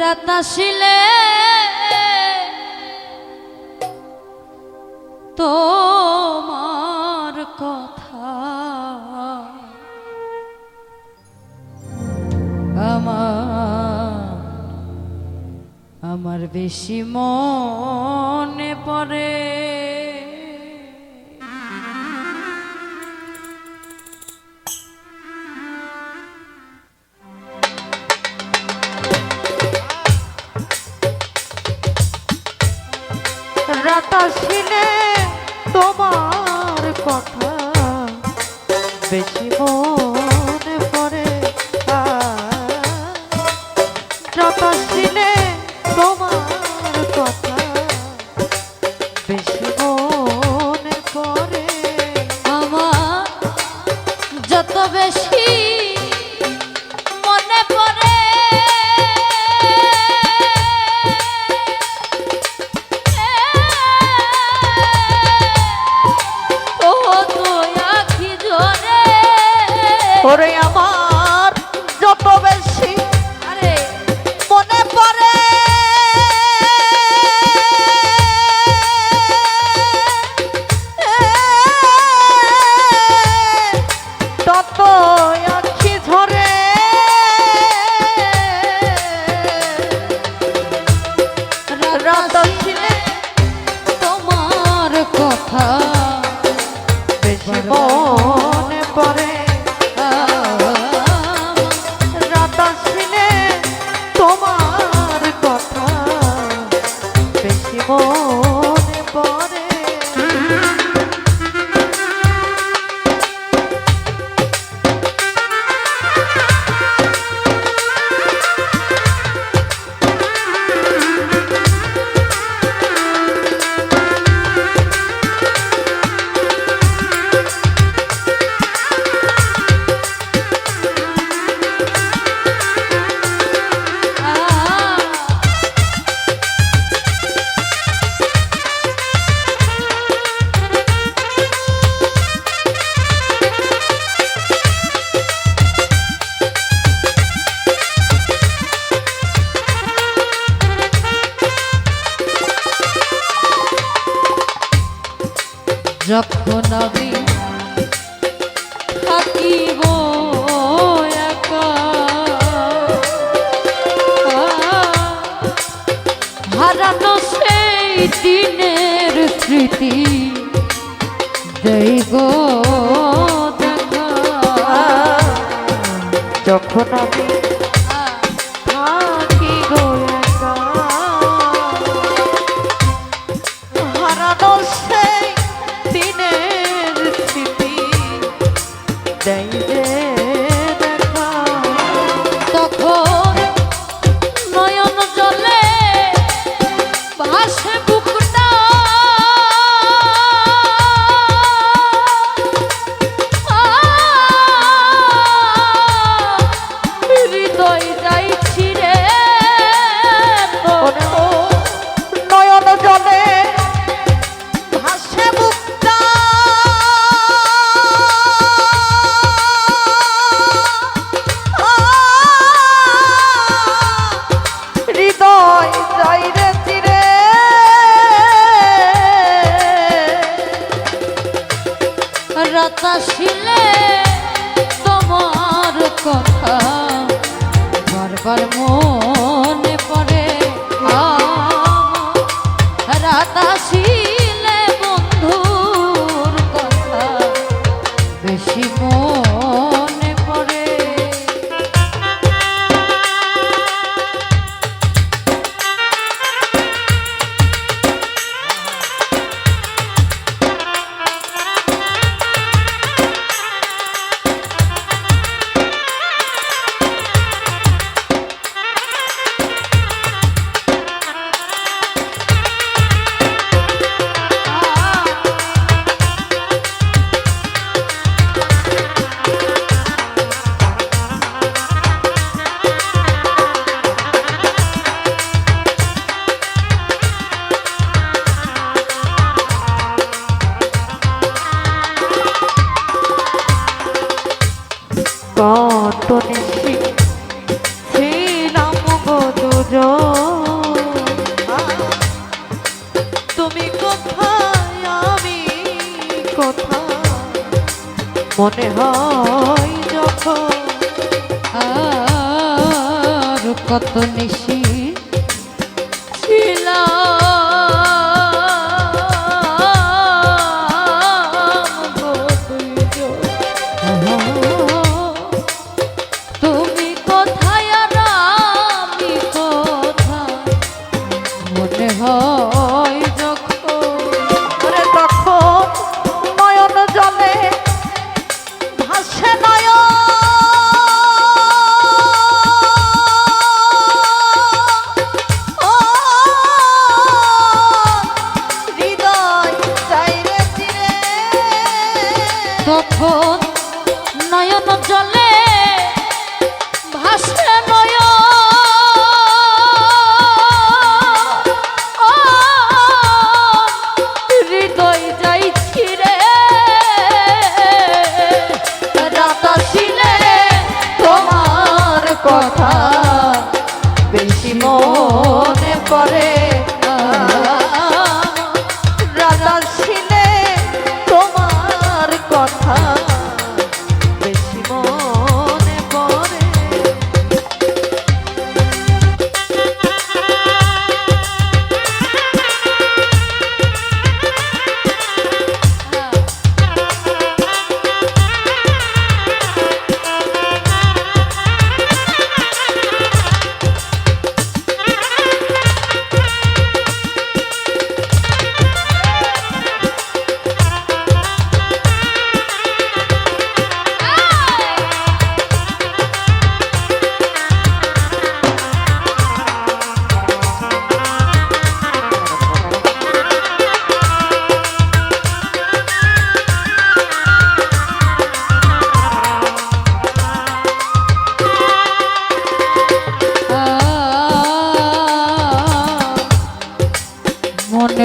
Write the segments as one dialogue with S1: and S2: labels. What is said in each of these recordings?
S1: রাত আসিলে তোমার কথা। আমার আমার বেশি মনে পড়ে
S2: আসিনে তোমার কথা বেশি মন কথা
S1: যখন আমি থাকিব একা। হারানো সেই দিনের স্মৃতি দৈব
S2: যখন আমি দেয় যে দেখা।
S1: তখন নয়ন জলে ভাসে হৃদয় মনে
S2: হয় যখন
S1: আর কত নিশি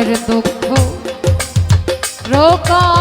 S1: মনের দুঃখ প্রকাশ